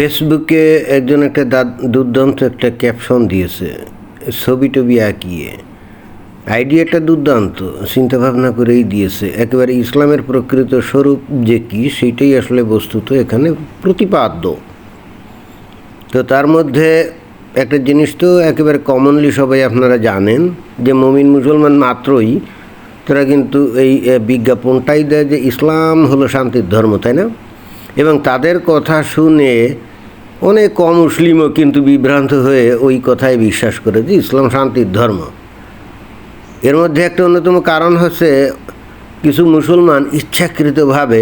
ফেসবুকে একজন একটা দুর্দান্ত একটা ক্যাপশন দিয়েছে, ছবি টবি আঁকিয়ে। আইডিয়াটা দুর্দান্ত চিন্তা ভাবনা করেই দিয়েছে। একেবারে ইসলামের প্রকৃত স্বরূপ যে কি, সেইটাই আসলে বস্তুত এখানে প্রতিপাদ্য। তো তার মধ্যে একটা জিনিস তো একেবারে কমনলি সবাই আপনারা জানেন, যে মমিন মুসলমান মাত্রই, তারা কিন্তু এই বিজ্ঞাপনটাই দেয় যে ইসলাম হলো শান্তির ধর্ম, তাই না? এবং তাদের কথা শুনে অনেক কম মুসলিমও কিন্তু বিভ্রান্ত হয়ে ওই কথায় বিশ্বাস করে যে ইসলাম শান্তির ধর্ম। এর মধ্যে একটা অন্যতম কারণ হচ্ছে কিছু মুসলমান ইচ্ছাকৃতভাবে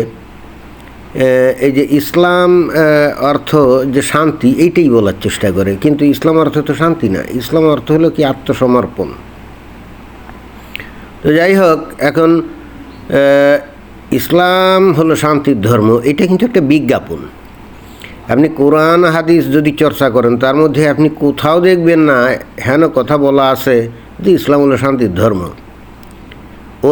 এই যে ইসলাম অর্থ যে শান্তি, এইটাই বলার চেষ্টা করে। কিন্তু ইসলাম অর্থ তো শান্তি না। ইসলাম অর্থ হলো কি? আত্মসমর্পণ। তো যাই হোক, এখন ইসলাম হলো শান্তির ধর্ম। এটা কিন্তু একটা বিজ্ঞাপন। আপনি কোরআন, হাদিস যদি চর্চা করেন, তার মধ্যে আপনি কোথাও দেখবেন না, হেন কথা বলা আছে যে ইসলাম হলো শান্তির ধর্ম।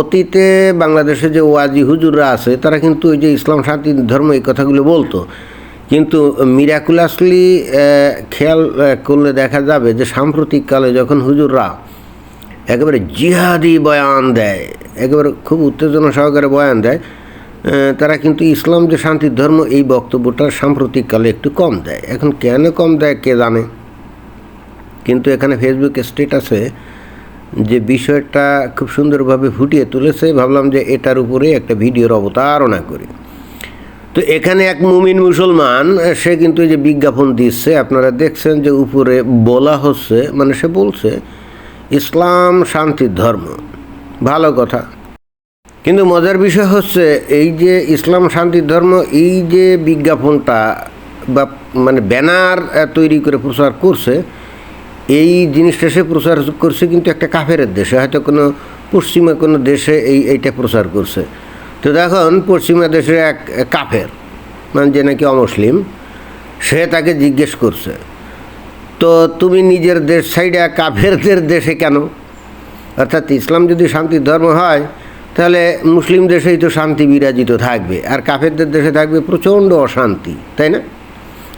অতীতে বাংলাদেশে যে ওয়াজি হুজুররা আছে, তারা কিন্তু ওই যে ইসলাম শান্তির ধর্ম এই কথাগুলো বলতো। কিন্তু মিরাকুলাসলি খেয়াল করলে দেখা যাবে যে সাম্প্রতিককালে যখন হুজুররা একেবারে জিহাদি বয়ান দেয়, একেবারে খুব উত্তেজনা সহকারে বয়ান দেয় তারা কিন্তু ইসলাম যে শান্তির ধর্ম, এই বক্তব্যটা সাম্প্রতিককালে একটু কম দেয়। এখন কেন কম দেয় কে জানে? কিন্তু এখানে ফেসবুক স্টেটাসে যে বিষয়টা খুব সুন্দরভাবে ফুটিয়ে তুলেছে, ভাবলাম যে এটার উপরে একটা ভিডিওর অবতারণা করি। তো এখানে এক মুমিন মুসলমান, সে কিন্তু এই যে বিজ্ঞাপন দিচ্ছে, আপনারা দেখছেন যে উপরে বলা হচ্ছে মানে সে বলছে, ইসলাম শান্তির ধর্ম। ভালো কথা। কিন্তু মজার বিষয় হচ্ছে এই যে ইসলাম শান্তির ধর্ম, এই যে বিজ্ঞাপনটা বা মানে ব্যানার তৈরি করে প্রচার করছে, এই জিনিসটা সে প্রচার করছে কিন্তু একটা কাফেরের দেশে, হয়তো কোনো পশ্চিমা কোনো দেশে এই, এইটা প্রচার করছে। তো দেখুন, পশ্চিমা দেশের এক কাফের মানে যে নাকি অমুসলিম, সে তাকে জিজ্ঞেস করছে, তো তুমি নিজের দেশ সাইডে কাফেরদের দেশে কেন? অর্থাৎ ইসলাম যদি শান্তির ধর্ম হয় তাহলে মুসলিম দেশেই তো শান্তি বিরাজিত থাকবে, আর কাফেরদের দেশে থাকবে প্রচণ্ড অশান্তি, তাই না?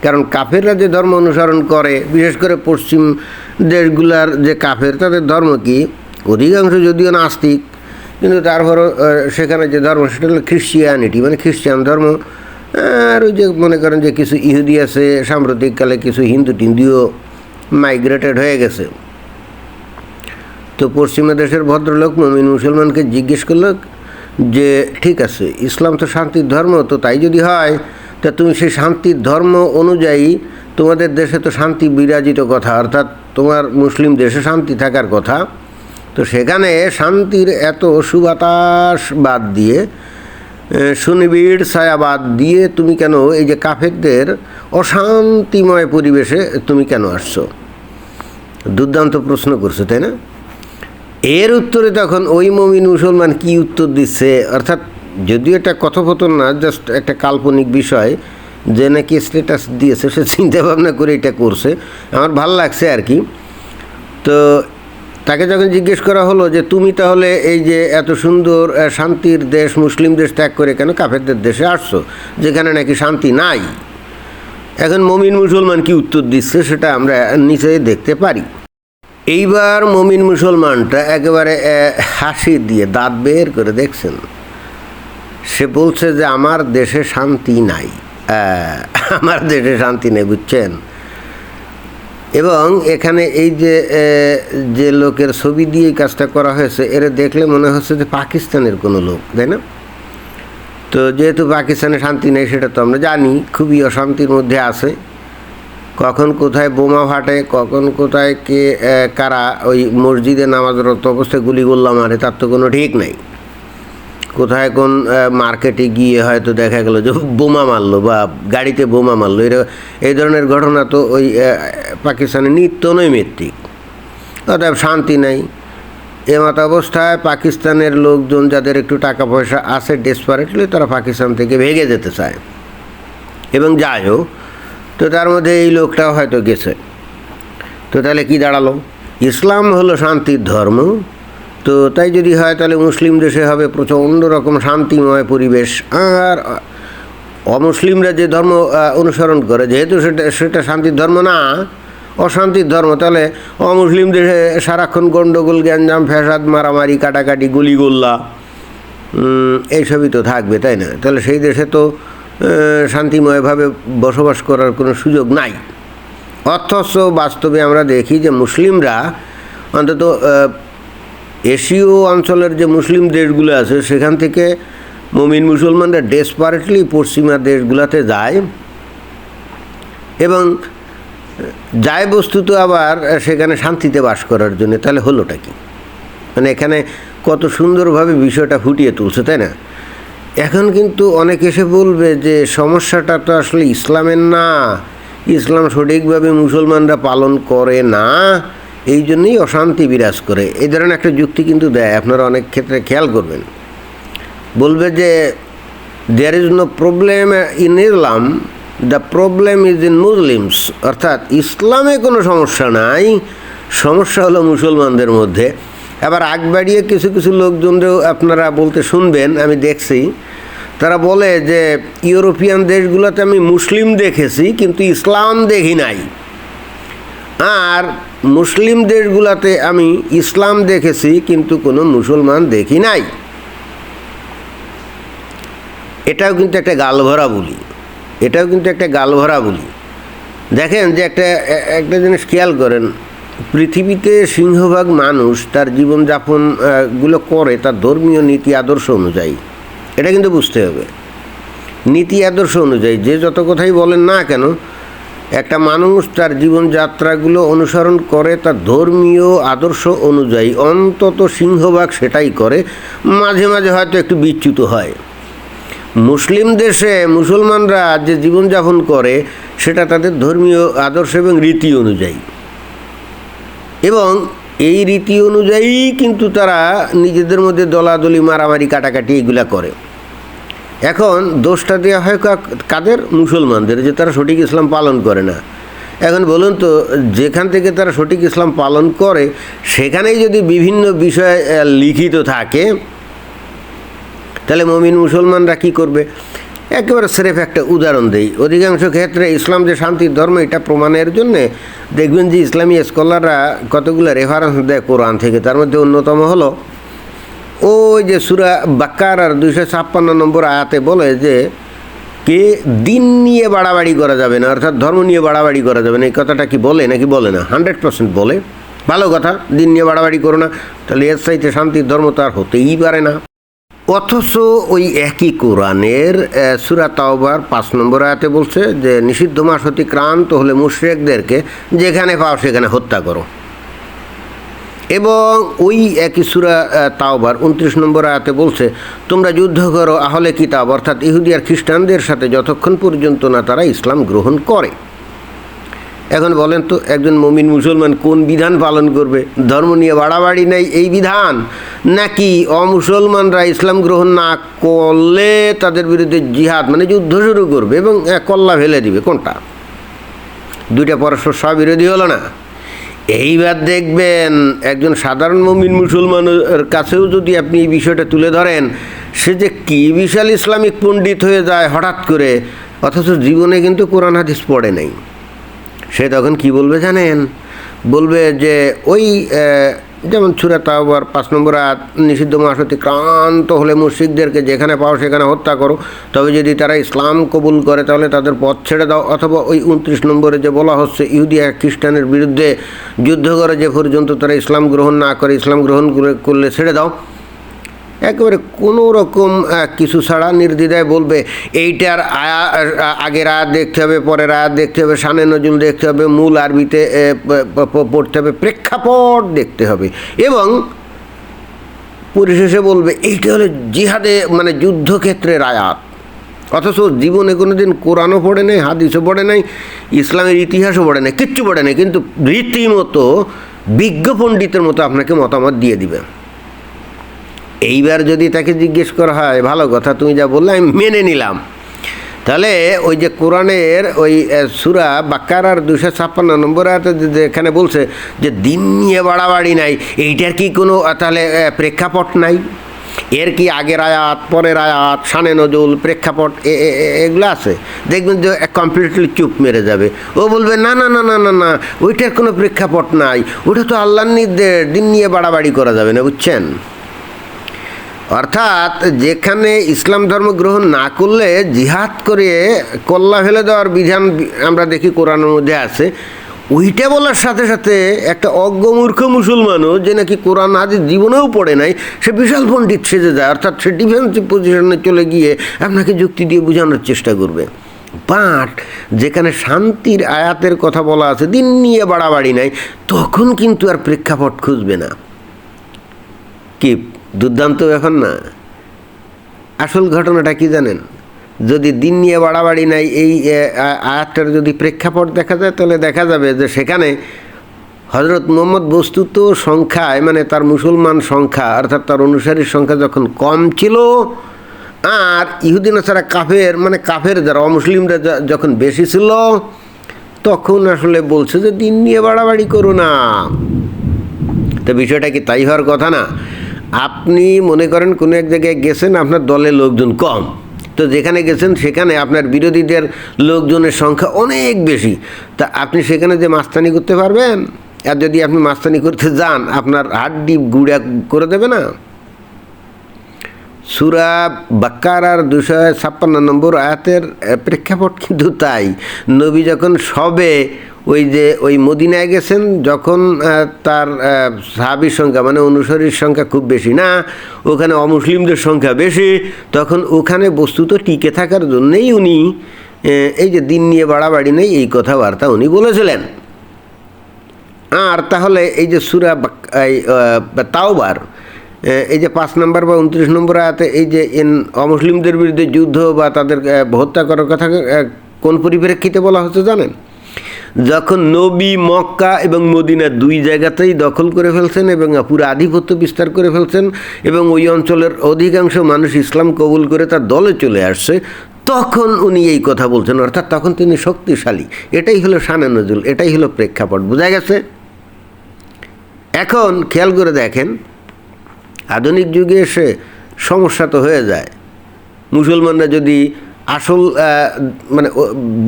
কারণ কাফেররা যে ধর্ম অনুসরণ করে, বিশেষ করে পশ্চিম দেশগুলার যে কাফের, তাদের ধর্ম কি? অধিকাংশ যদিও নাস্তিক, কিন্তু তারপরও সেখানে যে ধর্ম, সেটা হলো খ্রিস্টিয়ানিটি মানে খ্রিস্টান ধর্ম। আর ওই যে মনে করেন যে কিছু ইহুদি আছে, সাম্প্রতিককালে কিছু হিন্দু টিন্দুও মাইগ্রেটেড হয়ে গেছে। তো পশ্চিমা দেশের ভদ্রলোক মমিন মুসলমানকে জিজ্ঞেস করল যে, ঠিক আছে, ইসলাম তো শান্তির ধর্ম, তো তাই যদি হয়, তা তুমি সেই শান্তির ধর্ম অনুযায়ী তোমাদের দেশে তো শান্তি বিরাজিত কথা, অর্থাৎ তোমার মুসলিম দেশে শান্তি থাকার কথা। তো সেখানে শান্তির এত সুবাতাস বাদ দিয়ে সুনিবিড় ছায়া বাদ দিয়ে তুমি কেন এই যে কাফেরদের অশান্তিময় পরিবেশে তুমি কেন আসছো? দুর্দান্ত প্রশ্ন করছ, তাই না? এর উত্তরে তখন ওই মমিন মুসলমান কি উত্তর দিচ্ছে? অর্থাৎ যদিও এটা কথোপকথন না জাস্ট একটা কাল্পনিক বিষয় যে নাকি স্ট্যাটাস দিয়েছে, সে চিন্তা ভাবনা করে এটা করছে। আমার ভালো লাগছে আর কি। তো তাকে যখন জিজ্ঞেস করা হলো যে, তুমি তাহলে এই যে এত সুন্দর শান্তির দেশ, মুসলিম দেশ ত্যাগ করে কেন কাফেরদের দেশে আসছো, যেখানে নাকি শান্তি নাই? এখন মমিন মুসলমান কি উত্তর দিচ্ছে, সেটা আমরা নিচে দেখতে পারি। এইবার মমিন মুসলমানটা একেবারে হাসি দিয়ে দাঁত বের করে দেখছেন। সে বলছে যে, আমার দেশে শান্তি নাই। আমার দেশে শান্তি নেই, বুঝছেন? এবং এখানে এই যে যে লোকের ছবি দিয়ে কাজটা করা হয়েছে, এরা দেখলে মনে হচ্ছে যে, পাকিস্তানের কোনো লোক, তাই না? তো যেহেতু পাকিস্তানে শান্তি নেই, সেটা তো আমরা জানি, খুবই অশান্তির মধ্যে আছে। কখন কোথায় বোমা ফাটে, কখন কোথায় কে কারা ওই মসজিদে নামাজরত অবস্থায় গুলিগোল্লা মারে, তার তো কোনো ঠিক নাই। কোথায় কোন মার্কেটে গিয়ে হয়তো দেখা গেল যে বোমা মারলো বা গাড়িতে বোমা মারলো, এরা, এই ধরনের ঘটনা তো ওই পাকিস্তানে নিত্য নৈমিত্তিক। অতএব শান্তি নেই। এমত অবস্থায় পাকিস্তানের লোকজন যাদের একটু টাকা পয়সা আছে ডেসপারেটলি তারা পাকিস্তান থেকে ভেগে যেতে চায়। এবং যায়ও তো তার মধ্যে এই লোকটাও হয়তো গেছে। তো তাহলে কি দাঁড়াল? ইসলাম হলো শান্তির ধর্ম। তো তাই যদি হয় তাহলে মুসলিম দেশে হবে প্রচণ্ড রকম শান্তিময় পরিবেশ। আর অমুসলিমরা যে ধর্ম অনুসরণ করে, যেহেতু সেটা সেটা শান্তির ধর্ম না, অশান্তির ধর্ম, তাহলে অমুসলিম দেশে সারাক্ষণ গণ্ডগোল, গ্যাঞ্জাম, ফ্যাসাদ, মারামারি, কাটাকাটি, গুলিগোল্লা এইসবই তো থাকবে, তাই না? তাহলে সেই দেশে তো শান্তিময়ভাবে বসবাস করার কোনো সুযোগ নাই। অথচ বাস্তবে আমরা দেখি যে মুসলিমরা অন্তত এশীয় অঞ্চলের যে মুসলিম দেশগুলো আছে, সেখান থেকে মুমিন মুসলমানরা ডেসপারেটলি পশ্চিমা দেশগুলোতে যায় এবং যায় বস্তুত আবার সেখানে শান্তিতে বাস করার জন্য। তাহলে হলোটা কি? মানে এখানে কত সুন্দরভাবে বিষয়টা ফুটিয়ে তুলছে, তাই না? এখন কিন্তু অনেক এসে বলবে যে সমস্যাটা তো আসলে ইসলামের না। ইসলাম সঠিকভাবে মুসলমানরা পালন করে না। এই জন্যই অশান্তি বিরাজ করে। এই ধরনের একটা যুক্তি কিন্তু দেয়। আপনারা অনেক ক্ষেত্রে খেয়াল করবেন। বলবে যে there is no problem in Islam the problem is in Muslims অর্থাৎ ইসলামে কোনো সমস্যা নাই। সমস্যা হলো মুসলমানদের মধ্যে। আবার আগ বাড়িয়ে কিছু কিছু লোকজনদেরও আপনারা বলতে শুনবেন, আমি দেখছি। তারা বলে যে, ইউরোপিয়ান দেশগুলোতে আমি মুসলিম দেখেছি, কিন্তু ইসলাম দেখি নাই। আর মুসলিম দেশগুলোতে আমি ইসলাম দেখেছি, কিন্তু কোনো মুসলমান দেখি নাই। এটাও কিন্তু একটা গালভরা বলি। এটাও কিন্তু একটা গালভরা বলি। দেখেন যে একটা একটা জিনিস খেয়াল করেন পৃথিবীতে সিংহভাগ মানুষ তার জীবনযাপন আহ, গুলো করে তার ধর্মীয় নীতি আদর্শ অনুযায়ী। এটা কিন্তু বুঝতে হবে। নীতি আদর্শ অনুযায়ী যে যত কথাই বলেন না কেন একটা মানুষ তার জীবনযাত্রাগুলো অনুসরণ করে তার ধর্মীয় আদর্শ অনুযায়ী অন্তত সিংহভাগ সেটাই করে মাঝে মাঝে হয়তো একটু বিচ্যুত হয়। মুসলিম দেশে মুসলমানরা যে জীবনযাপন করে সেটা তাদের ধর্মীয় আদর্শ এবং রীতি অনুযায়ী। এবং এই রীতি অনুযায়ী কিন্তু তারা নিজেদের মধ্যে দলাদলি, মারামারি, কাটাকাটি এগুলা করে। এখন দোষটা দেওয়া হয় কাদের? মুসলমানদের, যে তারা সঠিক ইসলাম পালন করে না। এখন বলুন তো, যেখান থেকে তারা সঠিক ইসলাম পালন করে, সেখানেই যদি বিভিন্ন বিষয় লিখিত থাকে, তাহলে মমিন মুসলমানরা কি করবে? একেবারে স্রেফ একটা উদাহরণ দেই। অধিকাংশ ক্ষেত্রে ইসলাম যে শান্তির ধর্ম, এটা প্রমাণের জন্যে দেখবেন যে ইসলামী স্কলাররা কতগুলো রেফারেন্স দেয় কোরআন থেকে, তার মধ্যে অন্যতম হলো, ওই যে সুরা বাক্কার আর দুইশো ছাপ্পান্ন নম্বর আয়াতে বলে যে, কে দিন নিয়ে বাড়াবাড়ি করা যাবে না, অর্থাৎ ধর্ম নিয়ে বাড়াবাড়ি করা যাবে না। এই কথাটা কি বলে নাকি বলে না? হান্ড্রেড পার্সেন্ট বলে। ভালো কথা, দিন নিয়ে বাড়াবাড়ি করো না। তাহলে এর সাইতে শান্তির ধর্ম তো আর হতেই পারে না। অথচ ওই একই কোরআনের সুরা তাওবার পাঁচ নম্বর আয়াতে বলছে যে, নিষিদ্ধ মাস অতিক্রান্ত হলে মুশ্রেকদেরকে যেখানে পাও সেখানে হত্যা করো। এবং ওই একই সুরা তাওবার উনত্রিশ নম্বর আয়াতে বলছে, তোমরা যুদ্ধ করো আহলে কিতাব, অর্থাৎ ইহুদি আর খ্রিস্টানদের সাথে যতক্ষণ পর্যন্ত না তারা ইসলাম গ্রহণ করে। এখন বলেন তো একজন মমিন মুসলমান কোন বিধান পালন করবে? ধর্ম নিয়ে বাড়াবাড়ি নেই এই বিধান? নাকি অমুসলমানরা ইসলাম গ্রহণ না করলে তাদের বিরুদ্ধে জিহাদ মানে যুদ্ধ শুরু করবে এবং কল্লা ফেলে দিবে? কোনটা? দুইটা পরস্পর স্ববিরোধী হলো না? এইবার দেখবেন একজন সাধারণ মমিন মুসলমানের কাছেও যদি আপনি এই বিষয়টা তুলে ধরেন, সে যে কি বিশাল ইসলামিক পণ্ডিত হয়ে যায় হঠাৎ করে, অথচ জীবনে কিন্তু কোরআন হাদিস পড়ে নাই। সে তখন কি বলবে জানেন? বলবে যে ওই যেমন ছুরা তাওবার পাঁচ নম্বর আয়াত, নিষিদ্ধ মাস অতিক্রান্ত হলে মুসিকদেরকে যেখানে পাও সেখানে হত্যা করো। তবে যদি তারা ইসলাম কবুল করে, তাহলে তাদের পথ ছেড়ে দাও। অথবা ওই উনত্রিশ নম্বরে যে বলা হচ্ছে ইহুদিয়া খ্রিস্টানের বিরুদ্ধে যুদ্ধ করে যে পর্যন্ত তারা ইসলাম গ্রহণ না করে, ইসলাম গ্রহণ করে- করলে ছেড়ে দাও। একেবারে কোনো রকম কিছু ছাড়া নির্দ্বিধায় বলবে, এইটার আয়া আগের আয়াত দেখতে হবে, পরের আয়াত দেখতে হবে, সানে নজুল দেখতে হবে, মূল আরবিতে পড়তে হবে, প্রেক্ষাপট দেখতে হবে। এবং পরিশেষে বলবে, এইটা হলো জিহাদে মানে যুদ্ধক্ষেত্রের আয়াত। অথচ জীবনে কোনো দিন কোরআনও পড়ে নাই, হাদিসও পড়ে নাই, ইসলামের ইতিহাসও পড়ে নাই, কিচ্ছু পড়ে নাই, কিন্তু রীতিমতো বিজ্ঞ পণ্ডিতের মতো আপনাকে মতামত দিয়ে দিবে। এইবার যদি তাকে জিজ্ঞেস করা হয়, ভালো কথা, তুমি যা বললে, আমি মেনে নিলাম। তাহলে ওই যে কোরআনের ওই সুরা বাক্কার আর দুশো ছাপ্পান্ন নম্বর এখানে বলছে যে, দিন নিয়ে বাড়াবাড়ি নাই। এইটার কি কোনো তাহলে প্রেক্ষাপট নাই? এর কি আগের আয়াত, পরের আয়াত সানে নজুল, প্রেক্ষাপট এগুলো আছে? দেখবেন যে কমপ্লিটলি চুপ মেরে যাবে। ও বলবে, না না না না না না, ওইটার কোনো প্রেক্ষাপট নাই। ওটা তো আল্লাহর নির্দেশ, দিন নিয়ে বাড়াবাড়ি করা যাবে না। বুঝছেন? অর্থাৎ যেখানে ইসলাম ধর্ম গ্রহণ না করলে জিহাদ করে কল্লা ফেলে দেওয়ার বিধান আমরা দেখি কোরআনের মধ্যে আছে। ওইটা বলার সাথে সাথে একটা অজ্ঞমূর্খ মুসলমানও যে নাকি কোরআন আদি জীবনেও পড়ে নাই, সে বিশাল পণ্ডিত সেজে যায়, অর্থাৎ সে ডিফেন্সিভ পজিশনে চলে গিয়ে আপনাকে যুক্তি দিয়ে বোঝানোর চেষ্টা করবে। বাট যেখানে শান্তির আয়াতের কথা বলা আছে, দিন নিয়ে বাড়াবাড়ি নাই, তখন কিন্তু আর প্রেক্ষাপট খুঁজবে না। কি? দুর্দান্ত ব্যাপার না। আসল ঘটনাটা কি জানেন? যদি দিন নিয়ে বাড়াবাড়ি নাই, এই আয়াতটার যদি প্রেক্ষাপট দেখা যায়, তাহলে দেখা যাবে যে সেখানে হজরত মোহাম্মদ বস্তুত সংখ্যায় মানে তার মুসলমান সংখ্যা, অর্থাৎ তার অনুসারীর সংখ্যা যখন কম ছিল, আর ইহুদিন ছাড়া কাফের মানে কাফের যারা, অমুসলিমরা যখন বেশি ছিল, তখন আসলে বলছে যে দিন নিয়ে বাড়াবাড়ি করো না। তো বিষয়টা কি তাই হওয়ার কথা না? আপনি মনে করেন কোনো এক জায়গায় গেছেন, আপনার দলের লোকজন কম। তো যেখানে গেছেন সেখানে আপনার বিরোধীদের লোকজনের সংখ্যা অনেক বেশি। তা আপনি সেখানে যে মাস্তানি করতে পারবেন? আর যদি আপনি মাস্তানি করতে যান, আপনার হাড্ডি গুড়া করে দেবে না? সুরা বাক্কারার দুশো ছাপ্পান্ন নম্বর আয়াতের প্রেক্ষাপট কিন্তু তাই। নবী যখন সবে ওই যে, ওই মদিনায় গেছেন, যখন তার সাহাবির সংখ্যা মানে অনুসারীর সংখ্যা খুব বেশি না, ওখানে অমুসলিমদের সংখ্যা বেশি, তখন ওখানে বস্তুত টিকে থাকার জন্যেই উনি এই যে দিন নিয়ে বাড়াবাড়ি নেই, এই কথাবার্তা উনি বলেছিলেন। আর তাহলে এই যে সুরা তাওবার এই যে পাঁচ নম্বর বা উনত্রিশ নম্বর আয়াতে এই যে অমুসলিমদের বিরুদ্ধে যুদ্ধ বা তাদের হত্যা করার কথা কোন পরিপ্রেক্ষিতে বলা হচ্ছে জানেন? যখন নবী মক্কা এবং মদিনা দুই জায়গাতেই দখল করে ফেলছেন এবং পুরো আধিপত্য বিস্তার করে ফেলছেন এবং ওই অঞ্চলের অধিকাংশ মানুষ ইসলাম কবুল করে তার দলে চলে আসছে, তখন উনি এই কথা বলছেন। অর্থাৎ তখন তিনি শক্তিশালী। এটাই হলো শানে নজরুল, এটাই হলো প্রেক্ষাপট। বোঝা গেছে? এখন খেয়াল করে দেখেন আধুনিক যুগে এসে সমস্যা তো হয়ে যায়। মুসলমানরা যদি আসল মানে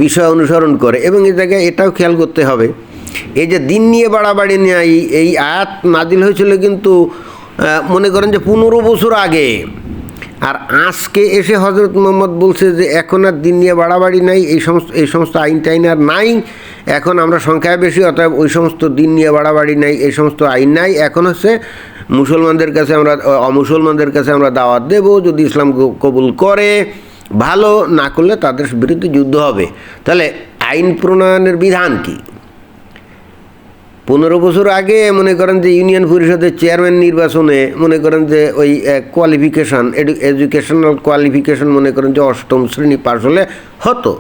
বিষয় অনুসরণ করে, এবং এই জায়গায় এটাও খেয়াল করতে হবে, এই যে দিন নিয়ে বাড়াবাড়ি নেয় এই আয়াত নাজিল হয়েছিল কিন্তু মনে করেন যে পনেরো বছর আগে। আর আজকে এসে হজরত মোহাম্মদ বলছে যে এখন আর দিন নিয়ে বাড়াবাড়ি নাই, এই সমস্ত এই সমস্ত আইন টাইন আর নাই, এখন আমরা সংখ্যায় বেশি, অতএব ওই সমস্ত দিন নিয়ে বাড়াবাড়ি নাই, এই সমস্ত আইন নাই, এখন হচ্ছে মুসলমানদের কাছে আমরা অমুসলমানদের কাছে আমরা দাওয়াত দেব, যদি ইসলাম কবুল করে, ভালো না করলে তাদের বিরুদ্ধে যুদ্ধ হবে। তাহলে আইন প্রণয়নের বিধান কী? পনেরো বছর আগে মনে করেন যে ইউনিয়ন পরিষদের চেয়ারম্যান নির্বাচনে মনে করেন যে ওই কোয়ালিফিকেশান এডুকেশনাল কোয়ালিফিকেশন মনে করেন যে অষ্টম শ্রেণি পাশ হলে হতো।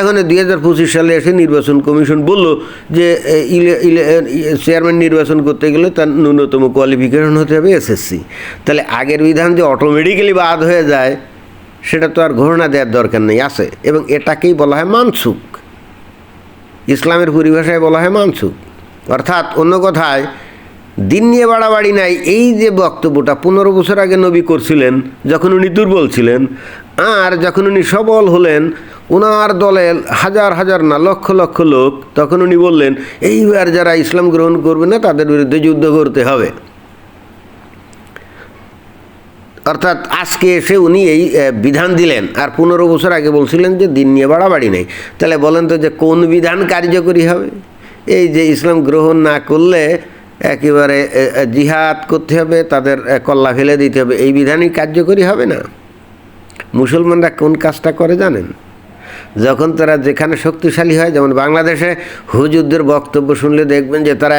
এখন দুই হাজার পঁচিশ সালে এসে নির্বাচন কমিশন বলল যে চেয়ারম্যান নির্বাচন করতে গেলে তার ন্যূনতম কোয়ালিফিকেশন হতে হবে এসএসসি তাহলে আগের বিধান যে অটোমেটিক্যালি বাদ হয়ে যায়, সেটা তো আর ঘোষণা দেওয়ার দরকার নেই, আছে। এবং এটাকেই বলা হয় মানসুক ইসলামের পরিভাষায় বলা হয় মানসুক অর্থাৎ অন্য কথায়, দিন নিয়ে বাড়াবাড়ি নাই, এই যে বক্তব্যটা পনেরো বছর আগে নবী করছিলেন, যখন উনি দুর্বল ছিলেন, আর যখন উনি সবল হলেন ওনার দলের হাজার হাজার না লক্ষ লক্ষ লোক, তখন উনি বললেন, এইবার যারা ইসলাম গ্রহণ করবে না, তাদের বিরুদ্ধে যুদ্ধ করতে হবে। অর্থাৎ আজকে এসে উনি এই বিধান দিলেন। আর পনেরো বছর আগে বলছিলেন যে, দিন নিয়ে বাড়াবাড়ি নেই। তাহলে বলেন তো যে, কোন বিধান কার্যকরী হবে? এই যে ইসলাম গ্রহণ না করলে একেবারে জিহাদ করতে হবে, তাদের কল্লা ফেলে দিতে হবে। এই বিধানই কার্যকরী হবে না। মুসলমানরা কোন কাজটা করে জানেন? যখন তারা যেখানে শক্তিশালী হয়, যেমন বাংলাদেশে হুজুরদের বক্তব্য শুনলে দেখবেন যে তারা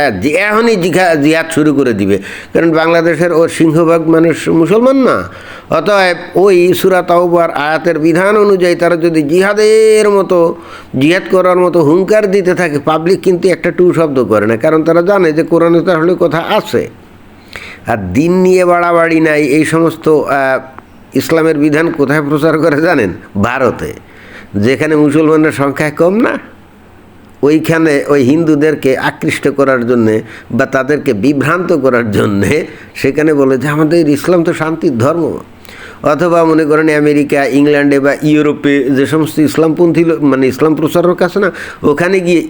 এখনই জিহা জিহাদ শুরু করে দিবে। কারণ বাংলাদেশের ওর সিংহভাগ মানুষ মুসলমান না। অতএব ওই সুরা তাওবার আয়াতের বিধান অনুযায়ী তারা যদি জিহাদের মতো, জিহাদ করার মতো হুঙ্কার দিতে থাকে পাবলিক কিন্তু একটা টু শব্দ করে না। কারণ তারা জানে যে কোরআনে তাহলে কথা আছে। আর দিন নিয়ে বাড়াবাড়ি নাই, এই সমস্ত ইসলামের বিধান কোথায় প্রচার করে জানেন? ভারতে। যেখানে মুসলমানের সংখ্যা কম না, ওইখানে ওই হিন্দুদেরকে আকৃষ্ট করার জন্যে বা তাদেরকে বিভ্রান্ত করার জন্যে সেখানে বলে যে, আমাদের ইসলাম তো শান্তির ধর্ম। অথবা মনে করেন আমেরিকা, ইংল্যান্ডে বা ইউরোপে যে সমস্ত ইসলামপন্থী মানে ইসলাম প্রচারক আছে না, ওখানে গিয়ে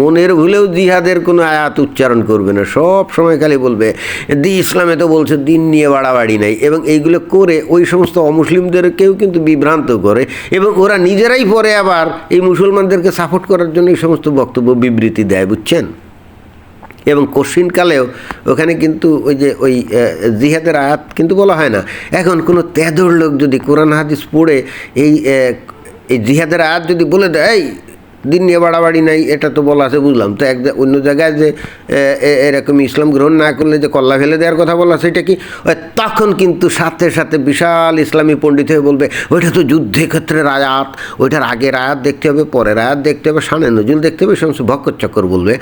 মনের ভুলেও জিহাদের কোনো আয়াত উচ্চারণ করবে না। সব সময় খালি বলবে, দি ইসলামে তো বলছে দিন নিয়ে বাড়াবাড়ি নাই। এবং এইগুলো করে ওই সমস্ত অমুসলিমদেরকেও কিন্তু বিভ্রান্ত করে এবং ওরা নিজেরাই পরে আবার এই মুসলমানদেরকে সাপোর্ট করার জন্য এই সমস্ত বক্তব্য বিবৃতি দেয়, বুঝছেন? এবং কশিনকালেও ওখানে কিন্তু ওই যে ওই জিহাদের আয়াত কিন্তু বলা হয় না। এখন কোনো তেদর লোক যদি কোরআন হাদিস পড়ে, এই এই জিহাদের আয়াত যদি বলে দেয়, এই, দিন নিয়ে বাড়াবাড়ি নাই, এটা তো বলা আছে, বুঝলাম। তো এক অন্য জায়গায় যে এরকম ইসলাম গ্রহণ না করলে যে কল্লা ফেলে দেওয়ার কথা বলা আছে, এটা কি? তখন কিন্তু সাথে সাথে বিশাল ইসলামী পণ্ডিত হয়ে বলবে, ওইটা তো যুদ্ধের ক্ষেত্রের আয়াত, ওইটার আগের আয়াত দেখতে হবে, পরের আয়াত দেখতে হবে সানে নজুল দেখতে হবে, সমস্ত ভক্কর চক্কর বলবে।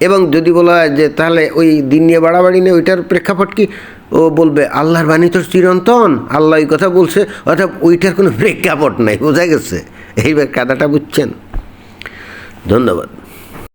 এবং যদি বলা হয় যে তাহলে ওই দিন নিয়ে বাড়াবাড়ি নেই, ওইটার প্রেক্ষাপট কি? ও বলবে, আল্লাহর বাণী তো চিরন্তন। আল্লাহ ওই কথা বলছে অর্থাৎ ওইটার কোনো প্রেক্ষাপট নাই, বোঝা গেছে। এইবার কাদাটা বুঝছেন। ধন্যবাদ।